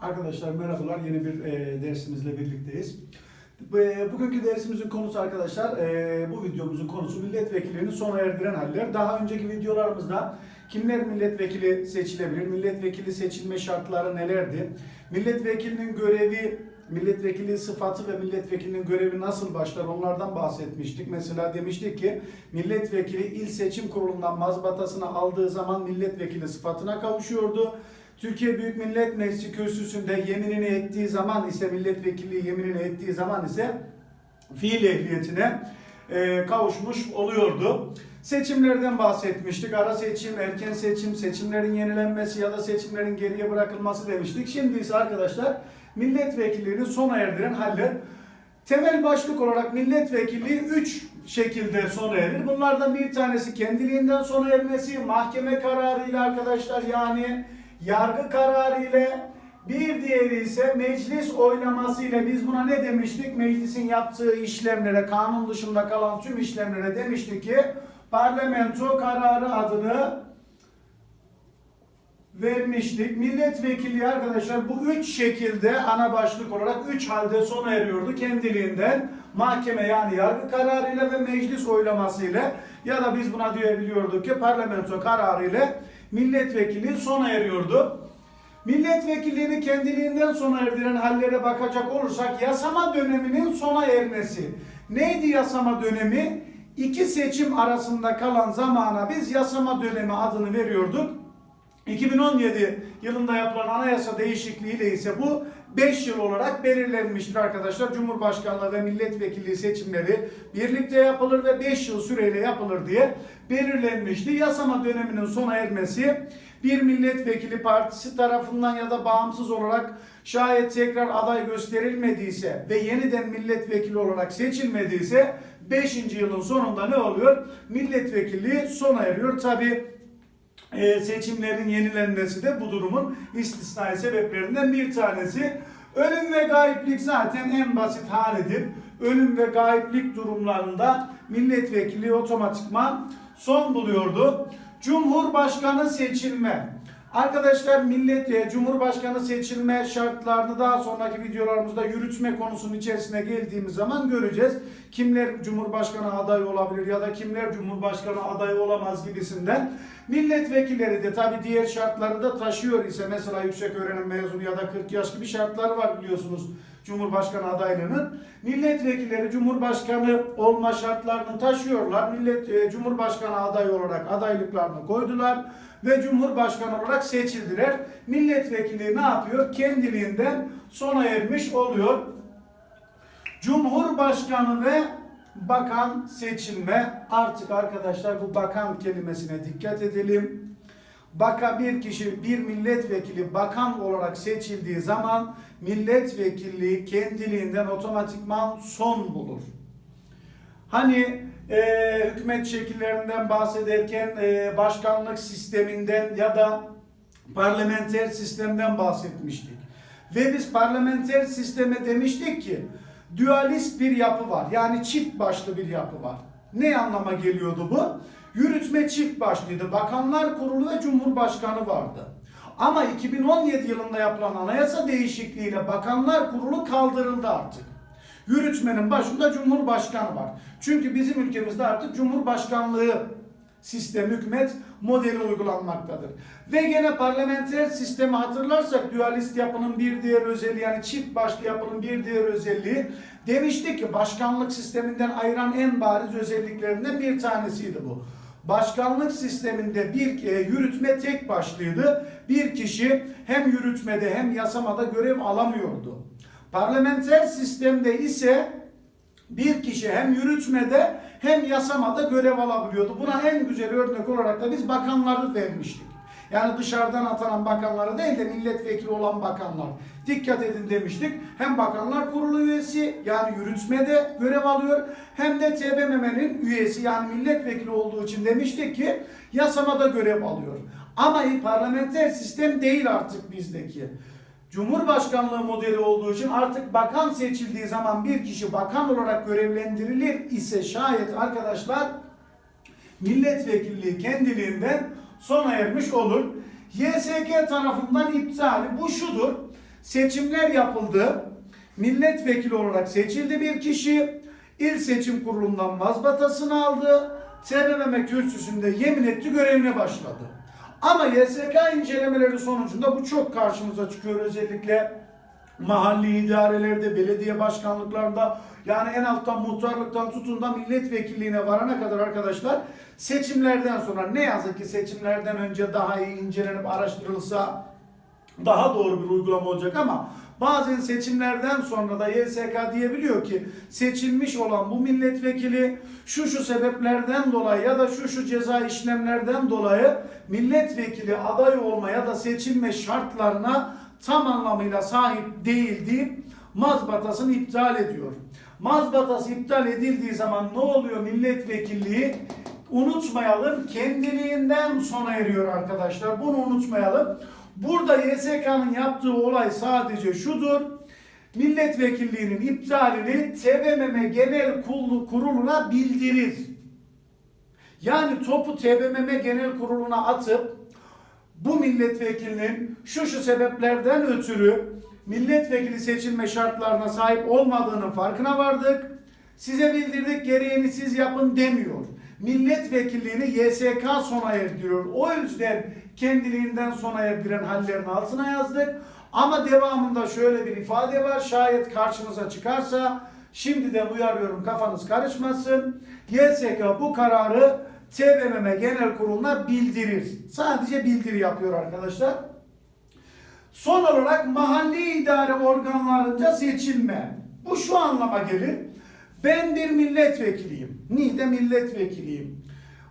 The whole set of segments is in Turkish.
Arkadaşlar merhabalar. Yeni bir e, dersimizle birlikteyiz. E, bugünkü dersimizin konusu arkadaşlar, e, bu videomuzun konusu milletvekilliğini sona erdiren haller. Daha önceki videolarımızda kimler milletvekili seçilebilir, milletvekili seçilme şartları nelerdi, milletvekilinin görevi, milletvekili sıfatı ve milletvekilinin görevi nasıl başlar onlardan bahsetmiştik. Mesela demiştik ki milletvekili il seçim kurulundan mazbatasını aldığı zaman milletvekili sıfatına kavuşuyordu. Türkiye Büyük Millet Meclisi kürsüsünde yeminini ettiği zaman ise milletvekilliği yeminini ettiği zaman ise fiil ehliyetine e, kavuşmuş oluyordu. Seçimlerden bahsetmiştik. Ara seçim, erken seçim, seçimlerin yenilenmesi ya da seçimlerin geriye bırakılması demiştik. Şimdi ise arkadaşlar milletvekilliğini sona erdiren haller. Temel başlık olarak milletvekilliği 3 şekilde sona erir. Bunlardan bir tanesi kendiliğinden sona ermesi, mahkeme kararıyla arkadaşlar yani yargı kararı ile bir diğeri ise meclis oylaması ile biz buna ne demiştik? Meclisin yaptığı işlemlere, kanun dışında kalan tüm işlemlere demiştik ki parlamento kararı adını vermiştik. Milletvekili arkadaşlar bu üç şekilde ana başlık olarak üç halde sona eriyordu kendiliğinden. Mahkeme yani yargı kararıyla ve meclis oylamasıyla ya da biz buna diyebiliyorduk ki parlamento kararıyla milletvekili sona eriyordu. Milletvekilliğini kendiliğinden sona erdiren hallere bakacak olursak yasama döneminin sona ermesi. Neydi yasama dönemi? İki seçim arasında kalan zamana biz yasama dönemi adını veriyorduk. 2017 yılında yapılan anayasa değişikliğiyle ise bu 5 yıl olarak belirlenmiştir arkadaşlar. Cumhurbaşkanlığı ve milletvekilliği seçimleri birlikte yapılır ve 5 yıl süreyle yapılır diye belirlenmişti. Yasama döneminin sona ermesi bir milletvekili partisi tarafından ya da bağımsız olarak şayet tekrar aday gösterilmediyse ve yeniden milletvekili olarak seçilmediyse 5. yılın sonunda ne oluyor? Milletvekilliği sona eriyor. Tabi e, seçimlerin yenilenmesi de bu durumun istisnai sebeplerinden bir tanesi. Ölüm ve gayiplik zaten en basit halidir. Ölüm ve gayiplik durumlarında milletvekili otomatikman son buluyordu. Cumhurbaşkanı seçilme. Arkadaşlar millet e, Cumhurbaşkanı seçilme şartlarını daha sonraki videolarımızda yürütme konusunun içerisine geldiğimiz zaman göreceğiz. Kimler Cumhurbaşkanı adayı olabilir ya da kimler Cumhurbaşkanı adayı olamaz gibisinden. Milletvekilleri de tabi diğer şartları da taşıyor ise mesela yüksek öğrenim mezunu ya da 40 yaş gibi şartları var biliyorsunuz Cumhurbaşkanı adaylığının. Milletvekilleri Cumhurbaşkanı olma şartlarını taşıyorlar. Millet e, Cumhurbaşkanı adayı olarak adaylıklarını koydular ve Cumhurbaşkanı olarak seçildiler. Milletvekili ne yapıyor? Kendiliğinden sona ermiş oluyor. Cumhurbaşkanı ve bakan seçilme. Artık arkadaşlar bu bakan kelimesine dikkat edelim. Baka bir kişi, bir milletvekili bakan olarak seçildiği zaman milletvekilliği kendiliğinden otomatikman son bulur. Hani e, hükümet şekillerinden bahsederken e, başkanlık sisteminden ya da parlamenter sistemden bahsetmiştik. Ve biz parlamenter sisteme demiştik ki dualist bir yapı var. Yani çift başlı bir yapı var. Ne anlama geliyordu bu? Yürütme çift başlıydı. Bakanlar Kurulu ve Cumhurbaşkanı vardı. Ama 2017 yılında yapılan anayasa değişikliğiyle Bakanlar Kurulu kaldırıldı artık. Yürütmenin başında Cumhurbaşkanı var. Çünkü bizim ülkemizde artık Cumhurbaşkanlığı sistem, hükümet modeli uygulanmaktadır. Ve gene parlamenter sistemi hatırlarsak dualist yapının bir diğer özelliği yani çift başlı yapının bir diğer özelliği demiştik ki başkanlık sisteminden ayıran en bariz özelliklerinden bir tanesiydi bu. Başkanlık sisteminde bir e, yürütme tek başlıydı. Bir kişi hem yürütmede hem yasamada görev alamıyordu. Parlamenter sistemde ise bir kişi hem yürütmede hem yasamada görev alabiliyordu. Buna en güzel örnek olarak da biz bakanları vermiştik. Yani dışarıdan atanan bakanları değil de milletvekili olan bakanlar. Dikkat edin demiştik. Hem bakanlar kurulu üyesi yani yürütmede görev alıyor hem de TBMM'nin üyesi yani milletvekili olduğu için demiştik ki yasamada görev alıyor. Ama parlamenter sistem değil artık bizdeki. Cumhurbaşkanlığı modeli olduğu için artık bakan seçildiği zaman bir kişi bakan olarak görevlendirilir ise şayet arkadaşlar milletvekilliği kendiliğinden sona ermiş olur. YSK tarafından iptali bu şudur. seçimler yapıldı. Milletvekili olarak seçildi bir kişi. İl Seçim Kurulu'ndan mazbatasını aldı. TBMM kürsüsünde yemin etti görevine başladı. Ama YSK incelemeleri sonucunda bu çok karşımıza çıkıyor. Özellikle mahalli idarelerde, belediye başkanlıklarında yani en alttan muhtarlıktan tutun da milletvekilliğine varana kadar arkadaşlar seçimlerden sonra ne yazık ki seçimlerden önce daha iyi incelenip araştırılsa daha doğru bir uygulama olacak ama bazen seçimlerden sonra da YSK diyebiliyor ki seçilmiş olan bu milletvekili şu şu sebeplerden dolayı ya da şu şu ceza işlemlerden dolayı milletvekili aday olma ya da seçilme şartlarına tam anlamıyla sahip değil deyip mazbatasını iptal ediyor. Mazbatası iptal edildiği zaman ne oluyor milletvekilliği? Unutmayalım kendiliğinden sona eriyor arkadaşlar. Bunu unutmayalım. Burada YSK'nın yaptığı olay sadece şudur. Milletvekilliğinin iptalini TBMM Genel Kurulu- Kurulu'na bildirir. Yani topu TBMM Genel Kurulu'na atıp bu milletvekilinin şu şu sebeplerden ötürü milletvekili seçilme şartlarına sahip olmadığının farkına vardık. Size bildirdik gereğini siz yapın demiyor. Milletvekilliğini YSK sona erdiriyor. O yüzden kendiliğinden sona erdiren hallerin altına yazdık. Ama devamında şöyle bir ifade var. Şayet karşınıza çıkarsa şimdiden uyarıyorum kafanız karışmasın. YSK bu kararı TBMM Genel Kurulu'na bildirir. Sadece bildiri yapıyor arkadaşlar. Son olarak mahalli idare organlarınca seçilme. Bu şu anlama gelir. Ben bir milletvekiliyim. Niğde milletvekiliyim.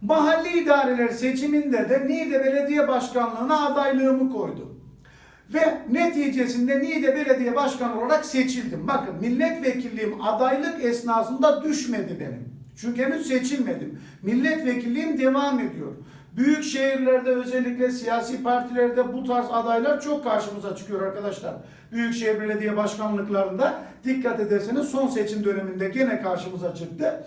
Mahalli idareler seçiminde de Niğde Belediye Başkanlığı'na adaylığımı koydum. Ve neticesinde Niğde Belediye Başkanı olarak seçildim. Bakın milletvekilliğim adaylık esnasında düşmedi benim. Çünkü henüz seçilmedim. Milletvekilliğim devam ediyor. Büyük şehirlerde özellikle siyasi partilerde bu tarz adaylar çok karşımıza çıkıyor arkadaşlar. Büyükşehir belediye başkanlıklarında dikkat ederseniz son seçim döneminde gene karşımıza çıktı.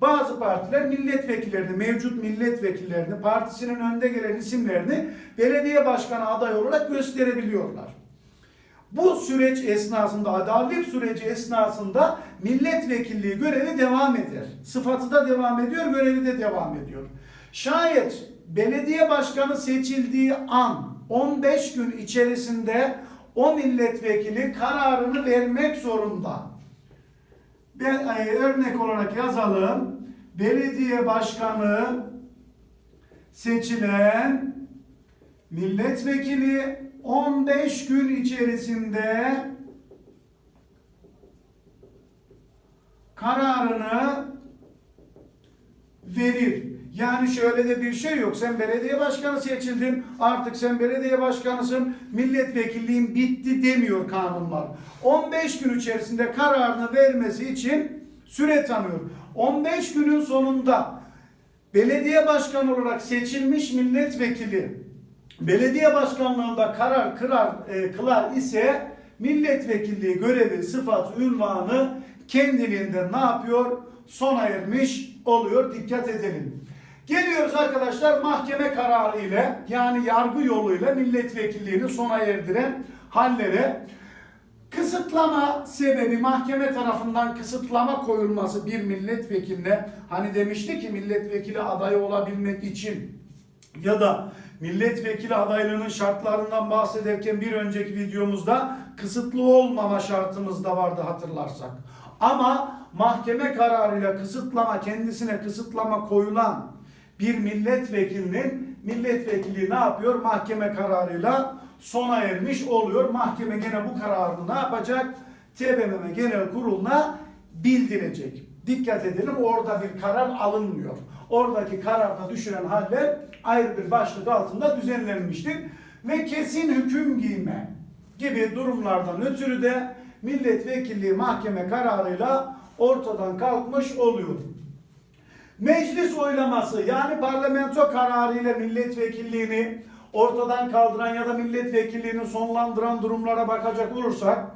Bazı partiler milletvekillerini, mevcut milletvekillerini, partisinin önde gelen isimlerini belediye başkanı aday olarak gösterebiliyorlar. Bu süreç esnasında, adalet süreci esnasında milletvekilliği görevi devam eder. Sıfatı da devam ediyor, görevi de devam ediyor. Şayet belediye başkanı seçildiği an 15 gün içerisinde o milletvekili kararını vermek zorunda. Ben e, örnek olarak yazalım. Belediye başkanı seçilen milletvekili 15 gün içerisinde kararını verir. Yani şöyle de bir şey yok. Sen belediye başkanı seçildin. Artık sen belediye başkanısın. Milletvekilliğin bitti demiyor kanunlar. 15 gün içerisinde kararını vermesi için süre tanıyor. 15 günün sonunda belediye başkanı olarak seçilmiş milletvekili belediye başkanlığında karar kırar, e, kılar ise milletvekilliği görevi, sıfat, ünvanı kendiliğinden ne yapıyor? Sona ermiş oluyor. Dikkat edelim. Geliyoruz arkadaşlar mahkeme kararı ile yani yargı yoluyla milletvekilliğini sona erdiren hallere. Kısıtlama sebebi mahkeme tarafından kısıtlama koyulması bir milletvekiline hani demişti ki milletvekili adayı olabilmek için ya da milletvekili adaylığının şartlarından bahsederken bir önceki videomuzda kısıtlı olmama şartımız da vardı hatırlarsak. Ama mahkeme kararıyla kısıtlama kendisine kısıtlama koyulan bir milletvekilinin milletvekili ne yapıyor? Mahkeme kararıyla sona ermiş oluyor. Mahkeme gene bu kararını ne yapacak? TBMM Genel Kurulu'na bildirecek. Dikkat edelim orada bir karar alınmıyor. Oradaki kararda düşüren haller ayrı bir başlık altında düzenlenmiştir. Ve kesin hüküm giyme gibi durumlardan ötürü de milletvekilliği mahkeme kararıyla ortadan kalkmış oluyor. Meclis oylaması yani parlamento kararıyla milletvekilliğini ortadan kaldıran ya da milletvekilliğini sonlandıran durumlara bakacak olursak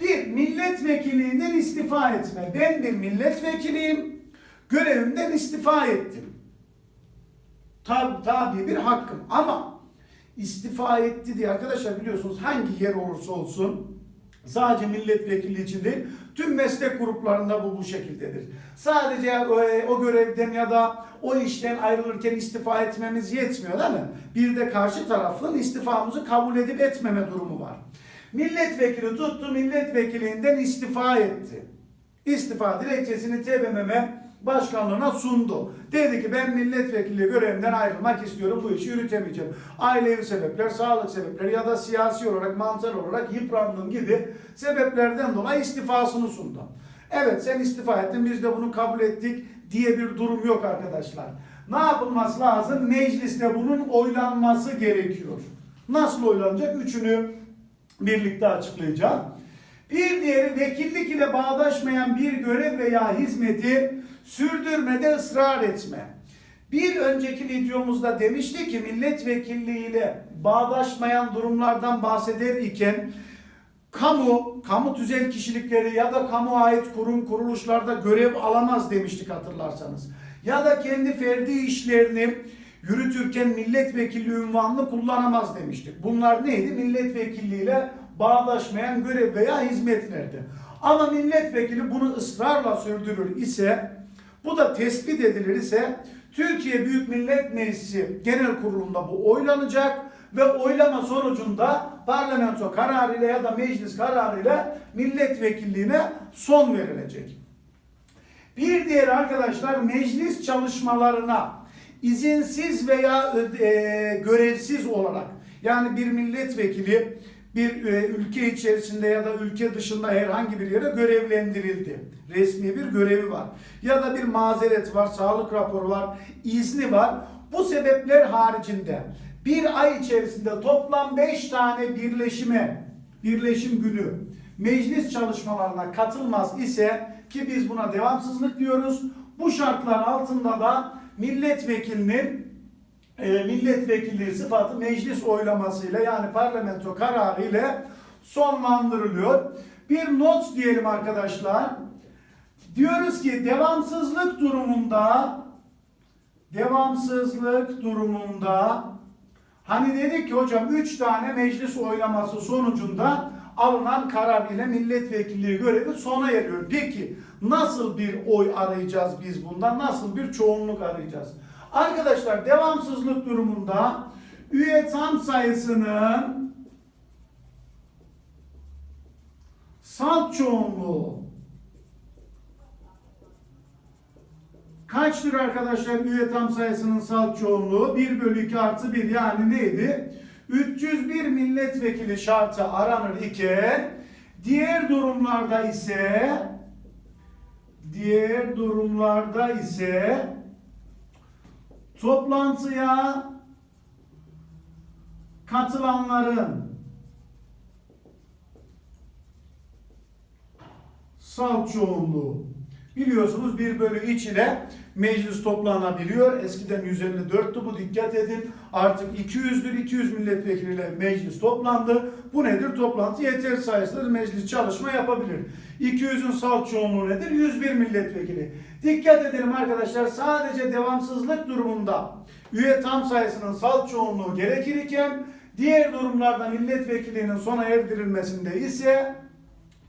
bir milletvekilliğinden istifa etme. Ben bir milletvekiliyim. Görevimden istifa ettim. Tabi, tabi bir hakkım ama istifa etti diye arkadaşlar biliyorsunuz hangi yer olursa olsun sadece milletvekili için değil tüm meslek gruplarında bu bu şekildedir. Sadece e, o görevden ya da o işten ayrılırken istifa etmemiz yetmiyor değil mi? Bir de karşı tarafın istifamızı kabul edip etmeme durumu var. Milletvekili tuttu milletvekiliğinden istifa etti. İstifa dilekçesini TBMM başkanlığına sundu. Dedi ki ben milletvekili görevimden ayrılmak istiyorum bu işi yürütemeyeceğim. Ailevi sebepler, sağlık sebepleri ya da siyasi olarak, mantıksal olarak yıprandım gibi sebeplerden dolayı istifasını sundu. Evet sen istifa ettin biz de bunu kabul ettik diye bir durum yok arkadaşlar. Ne yapılması lazım? Mecliste bunun oylanması gerekiyor. Nasıl oylanacak? Üçünü birlikte açıklayacağım. Bir diğeri vekillik ile bağdaşmayan bir görev veya hizmeti sürdürmede ısrar etme. Bir önceki videomuzda demiştik ki milletvekilliği ile bağdaşmayan durumlardan bahseder iken kamu, kamu tüzel kişilikleri ya da kamu ait kurum kuruluşlarda görev alamaz demiştik hatırlarsanız. Ya da kendi ferdi işlerini yürütürken milletvekili ünvanını kullanamaz demiştik. Bunlar neydi? Milletvekilliğiyle bağdaşmayan görev veya hizmetlerdi. Ama milletvekili bunu ısrarla sürdürür ise bu da tespit edilir ise Türkiye Büyük Millet Meclisi Genel Kurulu'nda bu oylanacak ve oylama sonucunda parlamento kararıyla ya da meclis kararıyla milletvekilliğine son verilecek. Bir diğer arkadaşlar meclis çalışmalarına izinsiz veya e, görevsiz olarak yani bir milletvekili bir e, ülke içerisinde ya da ülke dışında herhangi bir yere görevlendirildi. Resmi bir görevi var. Ya da bir mazeret var, sağlık raporu var, izni var. Bu sebepler haricinde bir ay içerisinde toplam 5 tane birleşime, birleşim günü meclis çalışmalarına katılmaz ise ki biz buna devamsızlık diyoruz. Bu şartlar altında da milletvekilinin e, milletvekilliği sıfatı meclis oylamasıyla yani parlamento kararı ile sonlandırılıyor. Bir not diyelim arkadaşlar. Diyoruz ki devamsızlık durumunda devamsızlık durumunda hani dedik ki hocam 3 tane meclis oylaması sonucunda alınan karar ile milletvekilliği görevi sona eriyor. Peki nasıl bir oy arayacağız biz bundan? Nasıl bir çoğunluk arayacağız? Arkadaşlar devamsızlık durumunda üye tam sayısının salt çoğunluğu kaçtır arkadaşlar üye tam sayısının salt çoğunluğu? 1 bölü 2 artı 1 yani neydi? 301 milletvekili şartı aranır iken diğer durumlarda ise diğer durumlarda ise toplantıya katılanların salt çoğunluğu. Biliyorsunuz 1 bölü 3 ile meclis toplanabiliyor. Eskiden 154'tü bu dikkat edin. Artık 200'dür. 200 milletvekiliyle meclis toplandı. Bu nedir? Toplantı yeter sayısıdır. Meclis çalışma yapabilir. 200'ün salt çoğunluğu nedir? 101 milletvekili. Dikkat edelim arkadaşlar. Sadece devamsızlık durumunda üye tam sayısının salt çoğunluğu gerekir iken diğer durumlarda milletvekilliğinin sona erdirilmesinde ise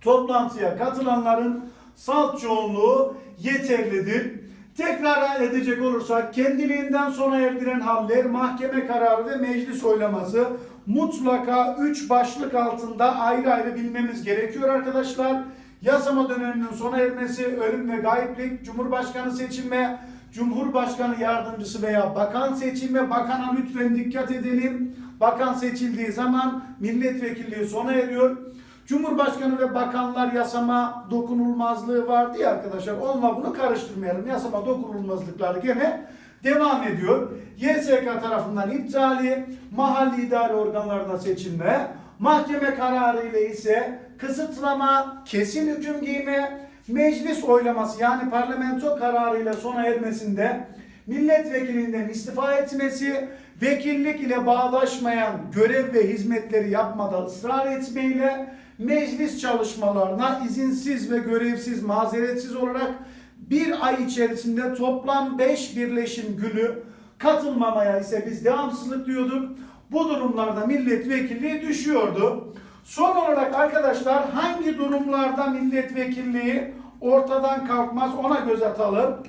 toplantıya katılanların salt çoğunluğu yeterlidir. Tekrar edecek olursak kendiliğinden sona erdiren haller, mahkeme kararı ve meclis oylaması mutlaka 3 başlık altında ayrı ayrı bilmemiz gerekiyor arkadaşlar. Yasama döneminin sona ermesi, ölüm ve gayiplik, cumhurbaşkanı seçilme, cumhurbaşkanı yardımcısı veya bakan seçilme, bakana lütfen dikkat edelim. Bakan seçildiği zaman milletvekilliği sona eriyor. Cumhurbaşkanı ve bakanlar yasama dokunulmazlığı vardı ya arkadaşlar. Onunla bunu karıştırmayalım. Yasama dokunulmazlıkları gene devam ediyor. YSK tarafından iptali, mahalli idare organlarına seçilme, mahkeme kararı ile ise kısıtlama, kesin hüküm giyme, meclis oylaması yani parlamento kararıyla sona ermesinde milletvekilinden istifa etmesi, vekillik ile bağdaşmayan görev ve hizmetleri yapmada ısrar etmeyle meclis çalışmalarına izinsiz ve görevsiz, mazeretsiz olarak bir ay içerisinde toplam 5 birleşim günü katılmamaya ise biz devamsızlık diyorduk. Bu durumlarda milletvekilliği düşüyordu. Son olarak arkadaşlar hangi durumlarda milletvekilliği ortadan kalkmaz ona göz atalım.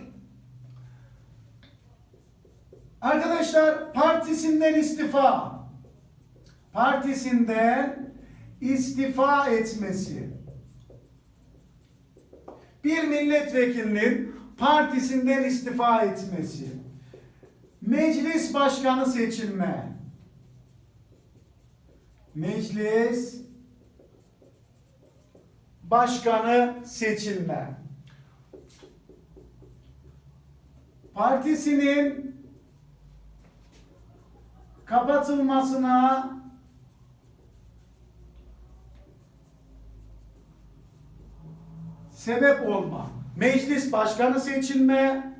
Arkadaşlar partisinden istifa. Partisinden istifa etmesi. Bir milletvekilinin partisinden istifa etmesi. Meclis başkanı seçilme. Meclis başkanı seçilme. Partisinin kapatılmasına sebep olma. Meclis başkanı seçilme,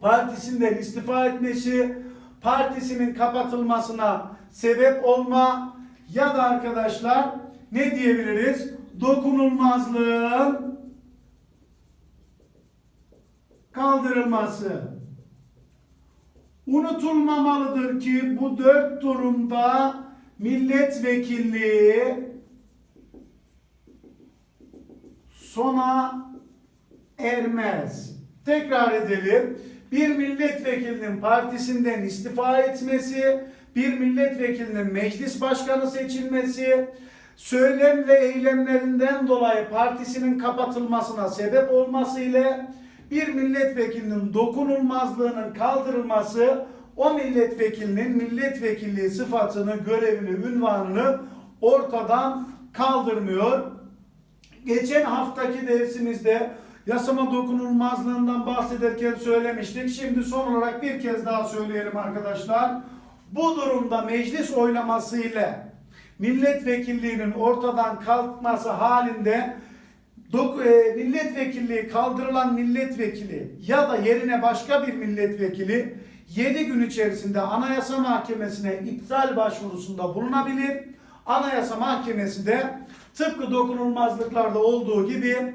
partisinden istifa etmesi, partisinin kapatılmasına sebep olma ya da arkadaşlar ne diyebiliriz? Dokunulmazlığın kaldırılması. Unutulmamalıdır ki bu dört durumda milletvekilliği sona ermez. Tekrar edelim. Bir milletvekilinin partisinden istifa etmesi, bir milletvekilinin meclis başkanı seçilmesi, söylem ve eylemlerinden dolayı partisinin kapatılmasına sebep olması ile bir milletvekilinin dokunulmazlığının kaldırılması o milletvekilinin milletvekilliği sıfatını, görevini, ünvanını ortadan kaldırmıyor. Geçen haftaki dersimizde yasama dokunulmazlığından bahsederken söylemiştik. Şimdi son olarak bir kez daha söyleyelim arkadaşlar. Bu durumda meclis oylaması ile milletvekilliğinin ortadan kalkması halinde e, milletvekilliği kaldırılan milletvekili ya da yerine başka bir milletvekili 7 gün içerisinde Anayasa Mahkemesi'ne iptal başvurusunda bulunabilir. Anayasa Mahkemesi de tıpkı dokunulmazlıklarda olduğu gibi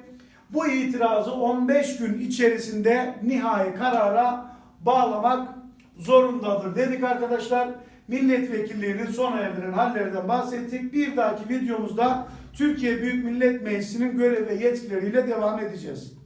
bu itirazı 15 gün içerisinde nihai karara bağlamak zorundadır dedik arkadaşlar. Milletvekilliğinin sona erdiren hallerden bahsettik. Bir dahaki videomuzda Türkiye Büyük Millet Meclisi'nin görev ve yetkileriyle devam edeceğiz.